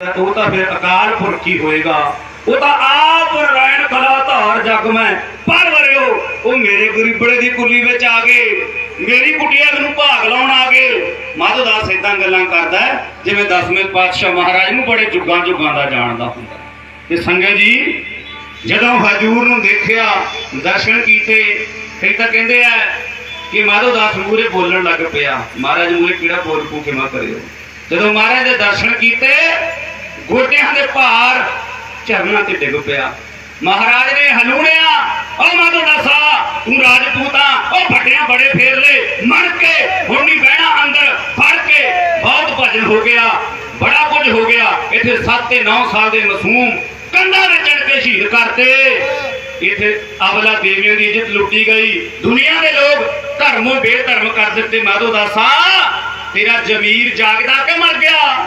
ਉਹ ਤਾਂ ਫਿਰ ਅਕਾਲ ਪੁਰਖ ਪੁਰਖੀ ਹੋਏਗਾ। ਉਹ ਤਾਂ ਆਪ ਰੈਣ ਕਲਾ ਧਾਰ ਜਗ ਮੈਂ। ਪਰ ਵਰਿਓ, ਉਹ ਮੇਰੇ ਗਰੀਬੜੇ ਦੀ ਕੁੱਲੀ ਵਿੱਚ ਆ ਗਏ। ਮੇਰੀ ਕੁਟਿਆ ਨੂੰ ਭਾਗ ਲਾਉਣ ਆ ਗਏ। ਮਾਧੋ ਦਾਸ ਇਦਾਂ ਗੱਲਾਂ ਕਰਦਾ ਜਿਵੇਂ ਦਸਵੇਂ ਪਾਤਸ਼ਾਹ ਮਹਾਰਾਜ ਨੂੰ ਬੜੇ ਜੁਗਾਂ ਜੁਗਾਂ ਦਾ ਜਾਣਦਾ ਹੁੰਦਾ। ਤੇ ਸੰਗਤ ਜੀ, ਜਦੋਂ ਹਜੂਰ ਨੂੰ ਦੇਖਿਆ, ਦਰਸ਼ਨ ਕੀਤੇ, ਫਿਰ ਤਾਂ ਕਹਿੰਦੇ ਆ ਕਿ ਮਾਧੋ ਦਾਸ ਮੂਰੇ ਬੋਲਣ ਲੱਗ ਪਿਆ। ਮਹਾਰਾਜ ਮੂਰੇ ਕਿਹੜਾ ਬੋਲ ਪੂ ਕਿਮਾ ਕਰਿਓ? ਜਦੋਂ ਮਹਾਰਾਜ ਦੇ ਦਰਸ਼ਨ ਕੀਤੇ ਗੋਡਿਆਂ ਦੇ ਭਾਰ ਝਰਨਾ ਤੇ ਡਿੱਗ ਪਿਆ। ਮਹਾਰਾਜ ਨੇ ਹਲੂਣਿਆ, ਓ ਮਾਧੋ ਦਾਸਾ ਤੂੰ ਰਾਜਪੂਤ ਆ ਓ ਫਟਿਆ ਬੜੇ ਫੇਰ ਲੈ, ਮਰ ਕੇ, ਹੁਣ ਨਹੀਂ ਬਹਿਣਾ ਅੰਦਰ, ਫੜ ਕੇ, ਬਹੁਤ ਭਜਨ ਹੋ ਗਿਆ, ਬੜਾ ਕੁਝ ਹੋ ਗਿਆ। ਇੱਥੇ 7 ਤੇ 9 ਸਾਲ ਦੇ ਮਾਸੂਮ ਕੰਧਾਂ ਤੇ ਚੜ ਕੇ ਸ਼ਹੀਦ ਕਰਤੇ। ਇੱਥੇ ਅਵਲਾ ਦੇਵੀਆਂ ਦੀ ਇੱਜ਼ਤ ਲੁੱਟੀ ਗਈ। ਦੁਨੀਆ ਦੇ ਲੋਕ ਧਰਮੋਂ ਬੇਧਰਮ ਕਰ ਦਿੱਤੇ। ਮਾਧੋ ਦਾਸਾ ਤੇਰਾ ਜ਼ਮੀਰ ਜਾਗਦਾ ਕਿ ਮਰ ਗਿਆ?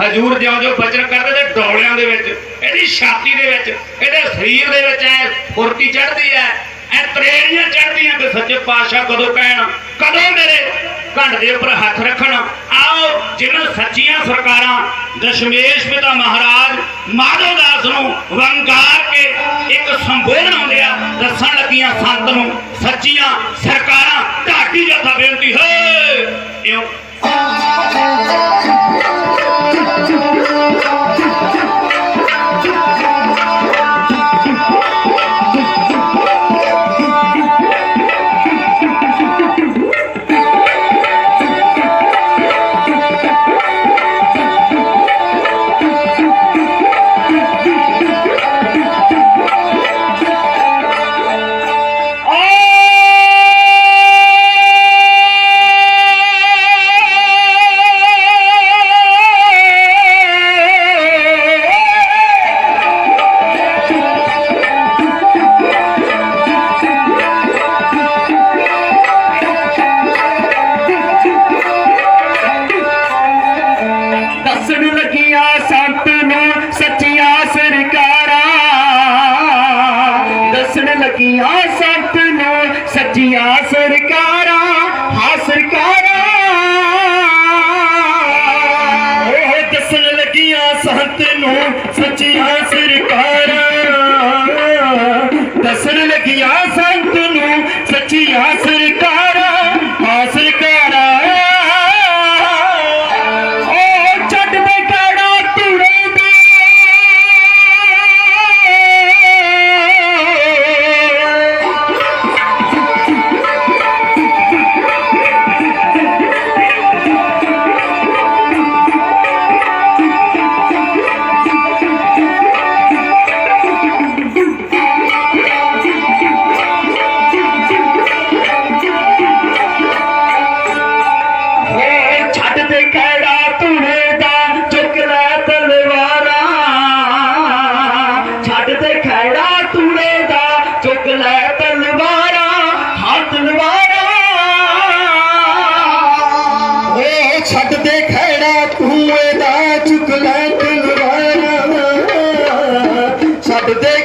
ਹਜੂਰ ਜਿਉਂ ਜੋ ਬਚਨ ਕਰਦੇ ਤੇ ਡੌਲਿਆਂ ਦੇ ਵਿੱਚ, ਇਹਦੀ ਛਾਤੀ ਦੇ ਵਿੱਚ, ਇਹਦੇ ਸਰੀਰ ਦੇ ਵਿੱਚ ਐ ਫੁਰਤੀ ਚੜਦੀ ਐ ਐ ਤਰੇੜੀਆਂ ਚੜਦੀਆਂ ਕਿ ਸੱਚੇ ਪਾਤਸ਼ਾਹ ਕਦੋਂ ਕਹਿਣ, ਕਦੋਂ ਮੇਰੇ ਘੰਟ ਦੇ ਉੱਪਰ ਹੱਥ ਰੱਖਣ। ਆਓ ਜਿਹਨਾਂ ਸੱਚੀਆਂ ਸਰਕਾਰਾਂ, ਦਸ਼ਮੇਸ਼ ਪਿਤਾ ਮਹਾਰਾਜ, ਮਾਧੋ ਦਾਸ ਨੂੰ ਵੰਗਾਰ ਕੇ ਇੱਕ ਸੰਬੋਧਨ ਆਉਂਦੇ ਆ, ਦੱਸਣ ਲੱਗੀਆਂ ਸੰਤ ਨੂੰ, ਸੱਚੀਆਂ ਸਰਕਾਰਾਂ, ਢਾਡੀ ਜਥਾ ਬੇਨਤੀ, ਹੈ! ਇਉਂ ਦੱਸਣ ਲੱਗੀਆਂ ਸੰਤ ਨੂੰ ਸੱਚੀਆਂ ਸਰਕਾਰਾਂ। ਦੱਸਣ ਲੱਗੀਆਂ ਸੰਤ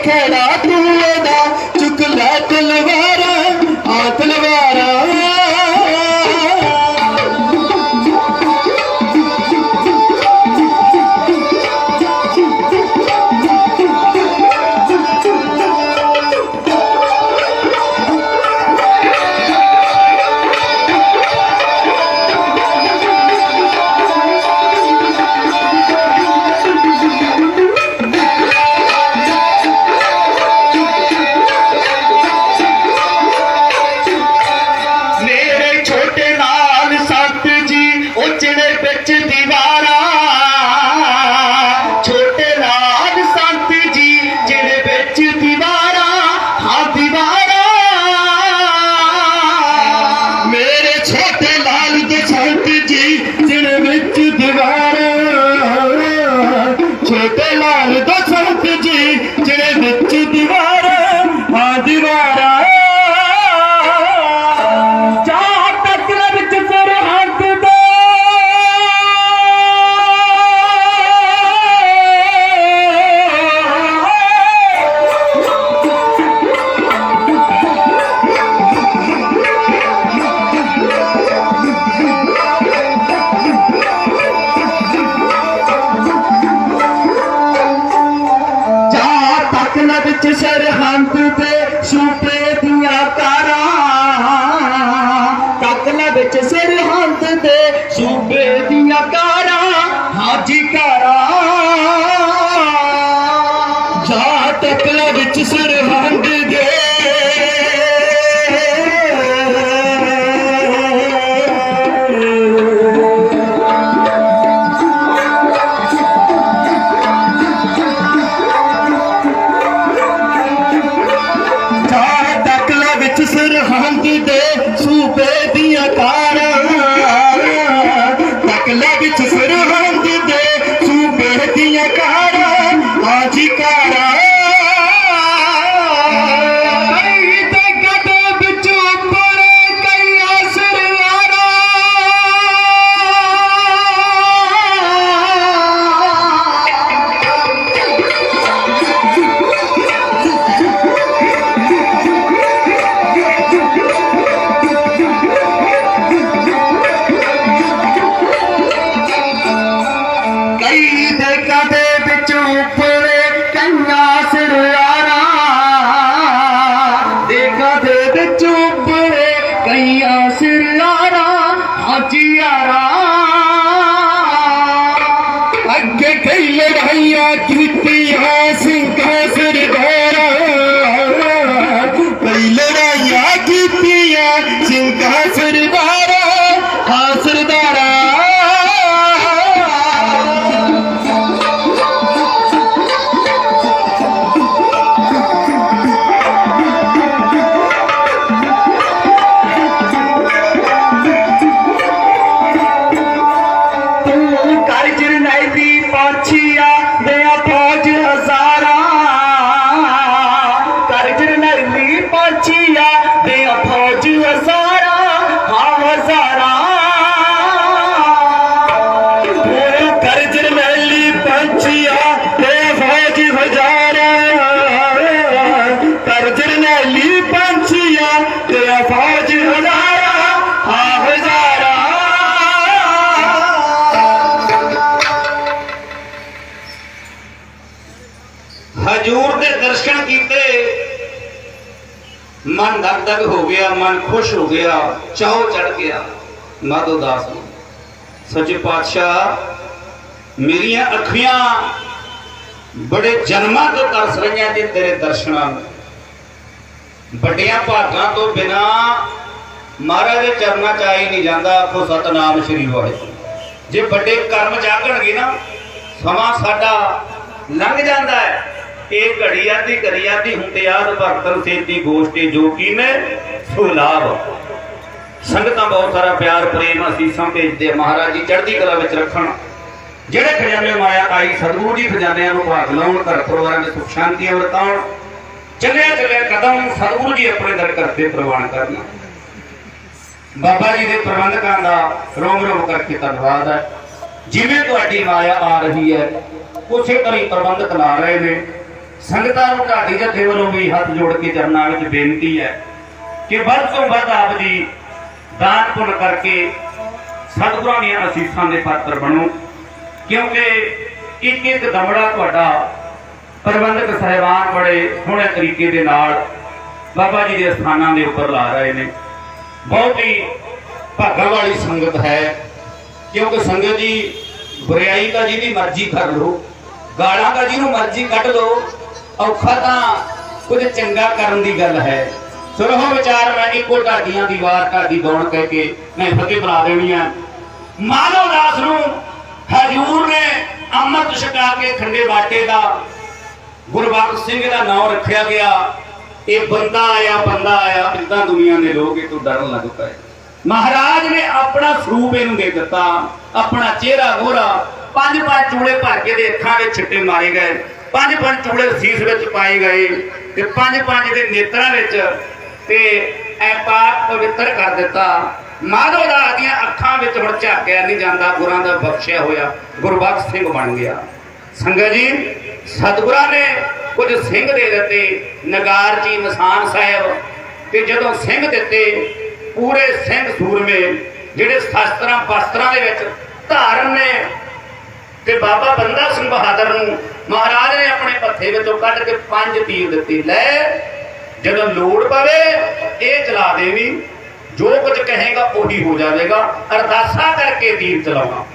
okay, now ਤੂੰ ਕਰ ਜਰਨੈਲ ਦੀ ਦਰਸ਼ਨ ਕੀਤੇ। ਮਨ ਦਗ ਦਗ ਹੋ ਗਿਆ, ਮਨ ਖੁਸ਼ ਹੋ ਗਿਆ, ਚਾਹ ਚੜ ਗਿਆ। ਮਾਧੋ ਦਾਸ ਨੂੰ ਸੱਚੇ ਪਾਤਸ਼ਾਹ, ਮੇਰੀਆਂ ਅੱਖੀਆਂ ਬੜੇ ਜਨਮਾਂ ਤੋਂ ਤਰਸ ਰਹੀਆਂ ਜੀ ਤੇਰੇ ਦਰਸ਼ਨਾਂ ਨੂੰ। ਵੱਡਿਆਂ ਭਾਗਾਂ ਤੋਂ ਬਿਨਾ ਮਹਾਰਾਜ ਦੇ ਚਰਨਾਂ ਚ ਆਈ ਨਹੀਂ ਜਾਂਦਾ ਆਖੋ ਸਤਨਾਮ ਸ੍ਰੀ ਵਾਹਿਗੁਰੂ ਜੇ ਵੱਡੇ ਕਰਮ ਜਾਗਣਗੇ ਨਾ, ਸਮਾਂ ਸਾਡਾ ਲੰਘ ਜਾਂਦਾ ਹੈ। ਇਹ ਘੜੀ ਆਦੀ ਘੜੀ ਆਦੀ ਹੁੰਦੇ ਭਗਤਨ ਸੇਤੀ ਗੋਸ਼ਟੀ ਜੋ ਕੀ ਨੇ ਸੰਗਤਾਂ ਬਹੁਤ ਸਾਰਾ ਪਿਆਰ, ਪ੍ਰੇਮ ਅਸੀਸਾਂ ਭੇਜਦੇ ਆ। ਮਹਾਰਾਜ ਜੀ, ਚੜ੍ਹਦੀ ਕਲਾ ਵਿੱਚ ਰੱਖਣ। ਜਿਹੜੇ ਖਜ਼ਾਨੇ ਮਾਇਆ ਆਈ, ਸਤਿਗੁਰੂ ਜੀ ਖਜ਼ਾਨਿਆਂ ਨੂੰ ਭਾਗ ਲਾਉਣ, ਘਰ ਪਰਿਵਾਰਾਂ ਦੇ ਸੁਖ ਸ਼ਾਂਤੀ ਵਰਤਾਉਣ ਚੱਲਿਆ ਚੱਲਿਆ ਕਦਮ ਸਤਿਗੁਰੂ ਜੀ ਆਪਣੇ ਦਰ ਕਰਤੇ ਪ੍ਰਵਾਨ ਕਰਨਾ। ਬਾਬਾ ਜੀ ਦੇ ਪ੍ਰਬੰਧਕਾਂ ਦਾ ਰੋਮ ਰੋਮ ਕਰਕੇ ਧੰਨਵਾਦ ਹੈ। ਜਿਵੇਂ ਤੁਹਾਡੀ ਮਾਇਆ ਆ ਰਹੀ ਹੈ, ਉਸੇ ਤਰ੍ਹਾਂ ਪ੍ਰਬੰਧਕ ਲਾ ਰਹੇ ਨੇ। ਸੰਗਤਾਂ ਨੂੰ ਢਾਡੀ ਜਥੇ ਵੱਲੋਂ ਵੀ ਹੱਥ ਜੋੜ ਕੇ ਚਰਨਾਂ ਵਿੱਚ ਬੇਨਤੀ ਹੈ ਕਿ ਵੱਧ ਤੋਂ ਵੱਧ ਆਪ ਜੀ ਦਾਨ ਪੁੰਨ ਕਰਕੇ ਸਤਿਗੁਰਾਂ ਦੀਆਂ ਅਸੀਸਾਂ ਦੇ ਪਾਤਰ ਬਣੋ, ਕਿਉਂਕਿ ਇੱਕ ਇੱਕ ਦਮੜਾ ਤੁਹਾਡਾ ਪ੍ਰਬੰਧਕ ਸਹਿਬਾਨ ਬੜੇ ਸੋਹਣੇ ਤਰੀਕੇ ਦੇ ਨਾਲ ਬਾਬਾ ਜੀ ਦੇ ਸਥਾਨਾਂ ਦੇ ਉੱਪਰ ਲਾ ਰਹੇ ਨੇ। ਬਹੁਤ ਹੀ ਭਾਗਾਂ ਵਾਲੀ ਸੰਗਤ ਹੈ, ਕਿਉਂਕਿ ਸੰਗਤ ਜੀ ਬੁਰਾਈ ਤਾਂ ਜਿਹਦੀ ਮਰਜ਼ੀ ਕਰ ਲੋ ਗਾਲਾਂ ਦਾ ਜਿਹਨੂੰ ਮਰਜ਼ੀ ਕੱਢ ਲੋ ਔਖਾ ਤਾਂ ਕੁਝ ਚੰਗਾ ਕਰਨ ਦੀ ਗੱਲ ਹੈ। ਸੁਰਹੋ ਵਿਚਾਰ, ਮੈਂ ਇੱਕੋ ਢਾਡੀਆਂ ਦੀ ਵਾਰ ਢਾਡੀ ਦੌੜ ਕਹਿ ਕੇ ਮੈਂ ਫਤਿਹ ਬਣਾ ਦੇਣੀ ਆ। ਮਾਨਵ ਦਾਸ ਨੂੰ ਹਜੂਰ ਨੇ ਅੰਮ੍ਰਿਤ ਛਕਾ ਕੇ ਖੰਡੇ ਬਾਟੇ ਦਾ ਗੁਰਬਖਸ਼ ਸਿੰਘ ਦਾ ਨਾਮ ਰੱਖਿਆ ਗਿਆ। ਇਹ ਬੰਦਾ ਆਇਆ ਬੰਦਾ ਆਇਆ ਇਦਾਂ ਦੁਨੀਆ ਦੇ ਲੋਕ ਇਹ ਤੋਂ ਡਰਨ ਲੱਗ ਪਏ। ਮਹਾਰਾਜ ਨੇ ਆਪਣਾ ਸਰੂਪ ਇਹਨੂੰ ਦੇ ਦਿੱਤਾ, ਆਪਣਾ ਚਿਹਰਾ, ਗੋਰਾ ਪੰਜ ਪੰਜ ਚੂੜੇ ਭਰ ਕੇ ਦੇ ਅੱਖਾਂ ਵਿੱਚ ਛਿੱਟੇ ਮਾਰੇ ਗਏ। ਪੰਜ ਪੰਜ ਚੂੜੇ ਸੀਸ ਵਿੱਚ ਪਾਏ ਗਏ ਤੇ ਪੰਜ ਪੰਜ ਦੇ ਨੇਤਰਾਂ ਵਿੱਚ ਤੇ ਐ ਪਾਕ ਪਵਿੱਤਰ ਕਰ ਦਿੱਤਾ। ਮਾਧੋ ਦਾਸ ਦੀਆਂ ਅੱਖਾਂ ਵਿੱਚ ਹੁਣ ਝਾਕਿਆ ਨਹੀਂ ਜਾਂਦਾ, ਗੁਰਾਂ ਦਾ ਬਖਸ਼ਿਆ ਹੋਇਆ, ਗੁਰਬਖਸ਼ ਸਿੰਘ ਬਣ ਗਿਆ। ਸੰਗਤ ਜੀ, ਸਤਿਗੁਰਾਂ ਨੇ ਕੁਝ ਸਿੰਘ ਦੇ ਦਿੱਤੇ, ਨਗਾਰ ਜੀ ਮਸਾਨ ਸਾਹਿਬ, ਤੇ ਜਦੋਂ ਸਿੰਘ ਦਿੱਤੇ, ਪੂਰੇ ਸਿੰਘ ਸੂਰਮੇ, ਜਿਹੜੇ ਸ਼ਸਤਰਾਂ ਵਸਤਰਾਂ ਦੇ ਵਿੱਚ ਧਾਰਨ ਨੇ ਤੇ ਬਾਬਾ ਬੰਦਾ ਸਿੰਘ ਬਹਾਦਰ ਨੂੰ ਮਹਾਰਾਜ ਨੇ ਆਪਣੇ ਪੱਥੇ ਵਿੱਚੋਂ ਕੱਢ ਕੇ ਪੰਜ ਤੀਰ ਦਿੱਤੇ। ਲੈ, ਜਦੋਂ ਲੋੜ ਪਵੇ, ਇਹ ਚਲਾ ਦੇਵੀ। ਜੋ ਕੁਝ ਕਹੇਗਾ, ਉਹੀ ਹੋ ਜਾਵੇਗਾ। ਅਰਦਾਸਾ ਕਰਕੇ ਤੀਰ ਚਲਾਉਣਾ।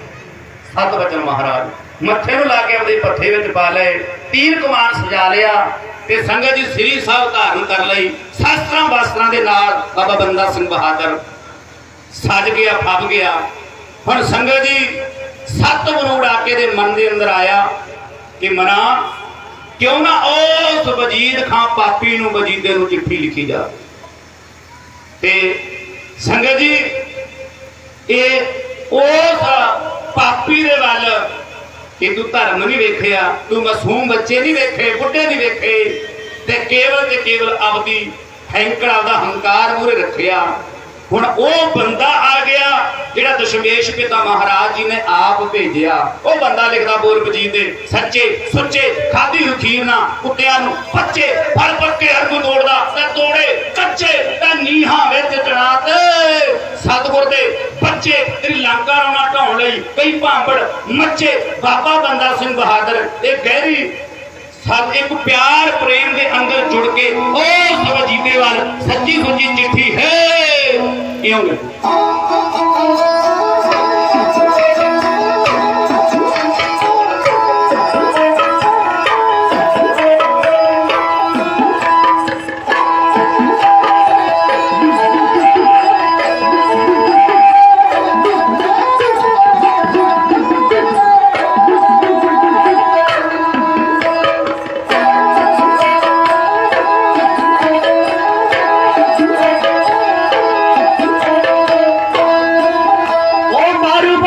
ਸਤ ਬਚਨ ਮਹਾਰਾਜ। ਮੱਥੇ ਨੂੰ ਲਾ ਕੇ ਆਪਦੇ ਪੱਥੇ ਵਿੱਚ ਪਾ ਲਏ। ਤੀਰ ਕਮਾਨ ਸਜਾ ਲਿਆ ਤੇ ਸੰਗਤ ਜੀ ਸ੍ਰੀ ਸਾਹਿਬ ਧਾਰਨ ਕਰ ਲਈ। ਸ਼ਾਸਤਰਾਂ ਵਾਸਤਰਾਂ ਦੇ ਨਾਲ ਬਾਬਾ ਬੰਦਾ ਸਿੰਘ ਬਹਾਦਰ ਸੱਜ ਗਿਆ, ਫੱਬ ਗਿਆ। ਹੁਣ ਸੰਗਤ ਜੀ ਸੱਤ ਮਰੂੜ ਦੇ ਮਨ ਦੇ ਅੰਦਰ ਆਇਆ ਕਿ ਮਨਾ, ਕਿਉਂ ਨਾ ਉਸ ਵਜੀਦ ਖਾਂ ਪਾਪੀ ਨੂੰ ਵਜੀਦੇ ਨੂੰ ਚਿੱਠੀ ਲਿਖੀ ਜਾ। ਤੇ ਸੰਗਤ ਜੀ, ਇਹ ਉਸ ਪਾਪੀ ਦੇ ਵੱਲ ਕਿ ਤੂੰ ਧਰਮ ਨਹੀਂ ਵੇਖਿਆ, ਤੂੰ ਮਾਸੂਮ ਬੱਚੇ ਨਹੀਂ ਵੇਖੇ, ਬੁੱਢੇ ਨਹੀਂ ਵੇਖੇ, ਤੇ ਕੇਵਲ ਤੇ ਕੇਵਲ ਆਪਦੀ ਹੈਂਕੜਾ ਦਾ ਹੰਕਾਰ ਮੂਰੇ ਰੱਖਿਆ। ਹੁਣ ਉਹ ਬੰਦਾ ਆ ਗਿਆ ਜਿਹੜਾ ਦਸ਼ਮੇਸ਼ ਪਿਤਾ ਮਹਾਰਾਜ ਜੀ ਨੇ ਆਪ ਭੇਜਿਆ। ਉਹ ਬੰਦਾ ਲਿਖਦਾ ਬੋਲ ਬਜੀਤ ਦੇ, ਸੱਚੇ, ਸੁੱਚੇ, ਖਾਦੀ ਰੁਖੀਰ ਨਾ ਕੁੱਤਿਆਂ ਨੂੰ ਪੱਚੇ, ਫਲ ਪੱਕੇ ਹਰ ਨੂੰ ਤੋੜਦਾ, ਤੇ ਤੋੜੇ ਕੱਚੇ, ਤੇ ਨੀਹਾਂ ਵਿੱਚ ਚੜਾ ਤੇ ਸਤਿਗੁਰ ਦੇ ਬੱਚੇ ਤੇਰੀ ਲੰਕਾ ਰੋਣਾ ਢਾਉਣ ਲਈ ਕਈ ਭਾਂਬੜ ਮੱਚੇ। ਬਾਬਾ ਬੰਦਾ ਸਿੰਘ ਬਹਾਦਰ, ਇਹ ਗਹਿਰੀ ਸਭ ਇੱਕ ਪਿਆਰ ਪ੍ਰੇਮ ਦੇ ਅੰਦਰ ਜੁੜ ਕੇ ਉਹ ਸਭ ਜੀਤੇ ਵੱਲ ਸੱਚੀ ਸੁੱਚੀ ਚਿੱਠੀ ਹੈ। ਕਿਉਂ?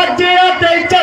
রাজ্যে তেইশ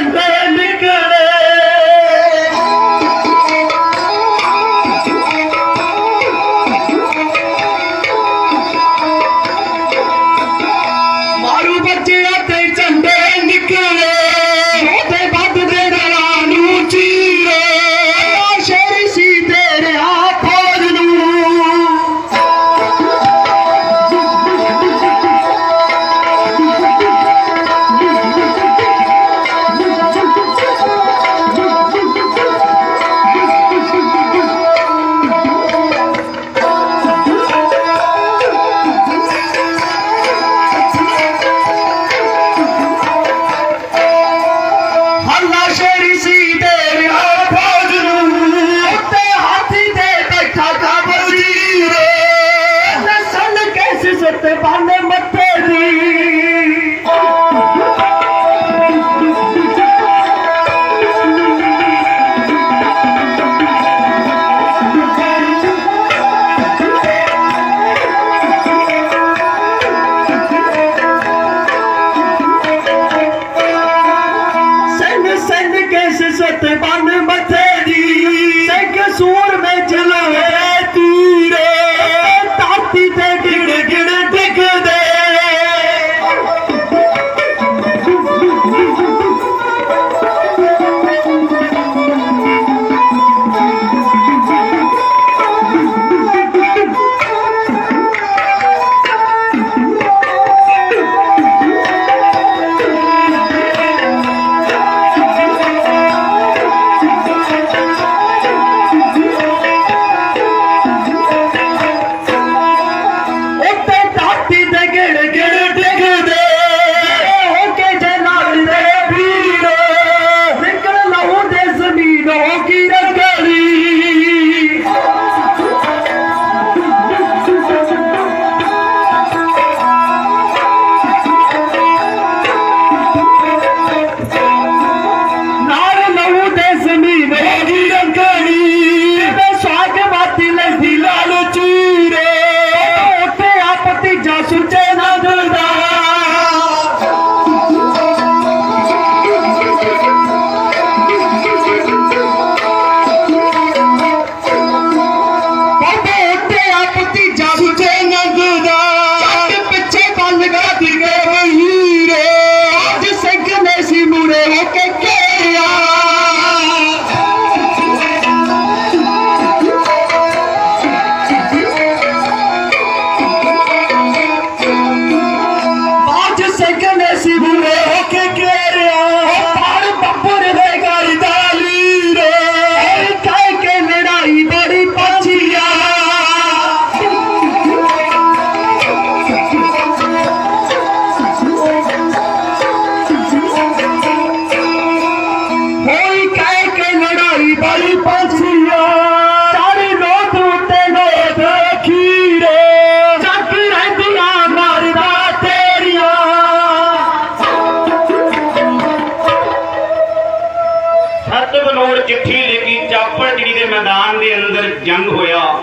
ਬਨੋੜ ਚਿੱਠੀ ਲਿਖੀ ਚਾਪੜ ਜਿਹੜੀ ਦੇ ਮੈਦਾਨ ਦੇ ਅੰਦਰ ਜੰਗ ਹੋਇਆ।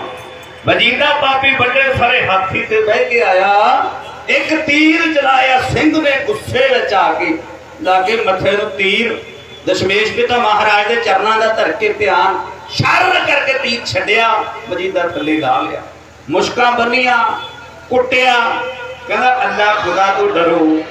ਵਜੀਦਾ ਪਾਪੀ ਵੱਡੇ ਸਾਰੇ ਹਾਥੀ ਤੇ ਬਹਿ ਕੇ ਆਇਆ। ਇੱਕ ਤੀਰ ਚਲਾਇਆ, ਸਿੰਘ ਦੇ ਗੁੱਸੇ ਵਿੱਚ ਆ ਕੇ। ਲਾਗੇ ਮੱਥੇ ਨੂੰ ਤੀਰ, ਦਸ਼ਮੇਸ਼ ਪਿਤਾ ਮਹਾਰਾਜ ਦੇ ਚਰਨਾਂ ਦਾ ਧਰ ਕੇ ਧਿਆਨ ਸ਼ਰ ਕਰਕੇ ਤੀਰ ਛੱਡਿਆ। ਵਜੀਦਾ ਥੱਲੇ ਲਾ ਲਿਆ। ਮੁਸ਼ਕਾਂ ਬੰਨੀਆਂ, ਕੁੱਟਿਆ। ਕਹਿੰਦਾ, ਅੱਲਾ, ਖੁਦਾ ਤੋਂ ਡਰੋ।